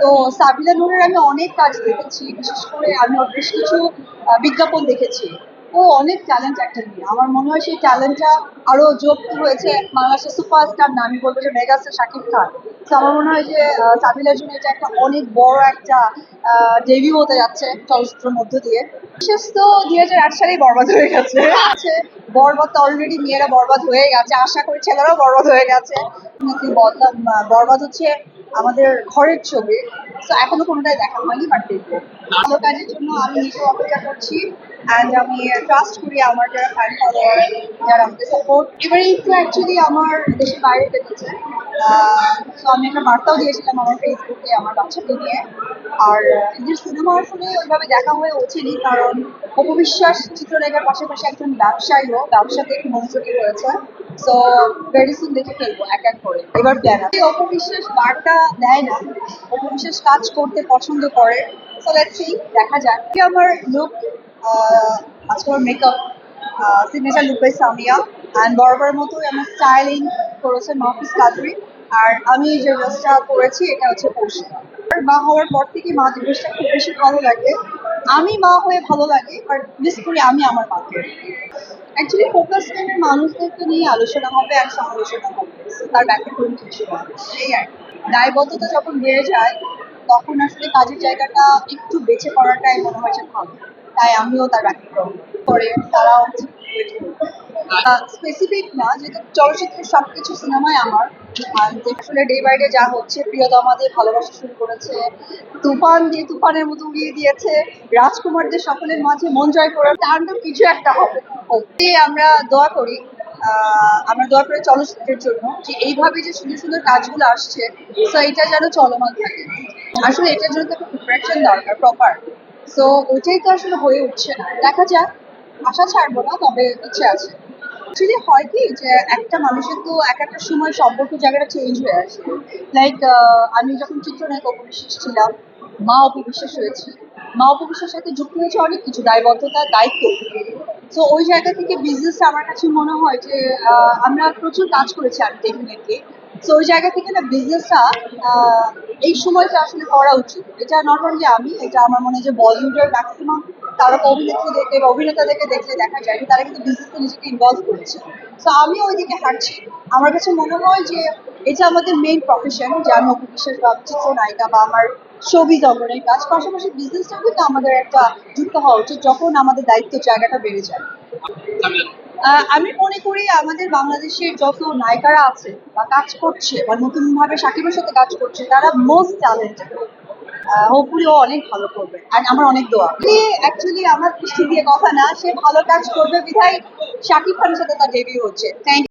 তো সাবিলা নূরের আমি অনেক কাজ দেখেছি, বিশেষ করে আমি বেশ কিছু বিজ্ঞাপন দেখেছি। ও অনেক ট্যালেন্ট একটা মেয়ে আমার মনে হয় সেই ট্যালেন্টটা আরও যুক্ত হয়েছে বাংলাদেশের সুপারস্টার না আমি বলব যে মেগাস্টার শাকিব খান। তো আমার মনে হয় যে সাবিলার জন্য এটা একটা অনেক বড় একটা ডেবিউ হতে যাচ্ছে চলচ্চিত্রের মধ্য দিয়ে। বিশেষ তো দুই হাজার আট সালেই বরবাদ হয়ে গেছে। বরবাদ তো অলরেডি মেয়েরা বরবাদ হয়ে গেছে। আশা করি ছেলেরাও বরবাদ হয়ে গেছে। বদলাম বরবাদ হচ্ছে আমাদের ঘরের ছবি। তো এখনও কোনোটাই দেখা হয়নি বাট দেখব। ভালো কাজের জন্য আমি নিজেও অপেক্ষা করছি। অ্যান্ড আমি ট্রাস্ট করি আমার যারা ফ্যান ফলোয়ার যারা আমাকে সাপোর্ট এবারে একটু অ্যাকচুয়ালি আমার দেশের বাইরে কেটেছে তো আমি একটা বার্তাও দিয়েছিলাম আমার ফেসবুকে আমার বাচ্চাকে নিয়ে। আর এদের সিনেমা আসলে ওইভাবে দেখা হয়ে ওঠেনি, কারণ অপবিশ্বাস চিত্রলেখার পাশাপাশি একজন ব্যবসায়ীও, ব্যবসাতে একটু মনোযোগী রয়েছে সো ভেরি সুন দেখে ফেলব, এক এক করে। এবার প্ল্যান অপবিশ্বাস বার্তা দেয় না, অপবিশ্বাস কাজ করতে পছন্দ করে। সো লেটস সি দেখা যাক। কি আমার লুক আজকে আমার makeup signature look by Samia and বরাবরের মতোই আমার স্টাইলিং করেছে মাহফিজ কাদরি আর আমি যে ড্রেসটা পরেছি, এটা হচ্ছে পৌষিকা মা হওয়ার পর থেকে মা ড্রেসটা খুব বেশি ভালো লাগে। আমি মা হয়ে ভালো লাগে বাট মিস করি আমি আমার মাকে। অ্যাকচুয়ালি ফোকাস টাইমের মানুষদেরকে নিয়ে আলোচনা হবে আর সমালোচনা হবে। তার ব্যতিক্রম কিছু না এই আর। দায়বদ্ধতা যখন বেড়ে যায় তখন আসলে কাজের জায়গাটা একটু বেছে করাটাই মনে হয় যে ভালো। তাই আমিও তার ব্যতিক্রম করে, তারাও স্পেসিফিক না, যেহেতু সিনেমাই আমার। যে আসলে ডে বাই ডে যা হচ্ছে ভালোবাসা শুরু করেছে, তুফান তুফানের মতো উড়িয়ে দিয়েছে রাজকুমারদের সকলের মাঝে মন জয় করে তার তো কিছু একটা হবে। আমরা দোয়া করি আমরা দোয়া করি চলচ্চিত্রের জন্য যে এইভাবে যে সুন্দর সুন্দর কাজগুলো আসছে তো এটা যেন চলমান থাকে। আসলে এটার জন্য তো একটা প্রিপারেশন দরকার প্রপার সো ওইটাই তো আসলে হয়ে উঠছে না। দেখা যাক, আশা ছাড়বো না, তবে ইচ্ছে আছে। অ্যাকচুয়ালি হয় কি যে একটা মানুষের তো এক একটা সময় সম্পর্ক জায়গাটা চেঞ্জ হয়ে আসে। লাইক আমি যখন চিত্রনায়ক অপবিশ্বাস ছিলাম, মা অপবিশ্বাস হয়েছি। মা অপবিশ্বাসের সাথে যুক্ত হয়েছে অনেক কিছু, দায়বদ্ধতা, দায়িত্ব। তো ওই জায়গা থেকে বিজনেস আমার কাছে মনে হয় যে আমরা প্রচুর কাজ করেছি আমি ডেফিনেটলি তো ওই জায়গা থেকে না বিজনেসটা এই সময়টা আসলে করা উচিত। এটা নট অনলি আমি, এটা আমার মনে হয় যে বলিউডের ম্যাক্সিমাম তারা অভিনেত্রীদেরকে বা অভিনেতাদেরকে দেখলে দেখা যায় তারা কিন্তু বিজনেসে নিজেকে ইনভলভ করেছে। তো আমিও ওইদিকে হাঁটছি। আমার কাছে মনে হয় যে এটা আমাদের মেইন প্রফেশন যে আমি অপবিশ্বাস বা চিত্রনায়িকা বা আমার ছবি অঙ্গনের কাজ। পাশাপাশি বিজনেসটাও কিন্তু আমাদের একটা যুক্ত হওয়া উচিত যখন আমাদের দায়িত্ব জায়গাটা বেড়ে যায়। আমি মনে করি আমাদের বাংলাদেশের যত নায়িকারা আছে বা কাজ করছে বা নতুন ভাবে সাকিবের সাথে কাজ করছে, তারা মোস্ট ট্যালেন্টেড হোপফুলি ও অনেক ভালো করবে। আর আমার অনেক দোয়া। অ্যাকচুয়ালি আমার খুশি দিয়ে কথা না, সে ভালো কাজ করবে বিধায় শাকিব খানের সাথে তার ডেবিউ হচ্ছে। থ্যাংক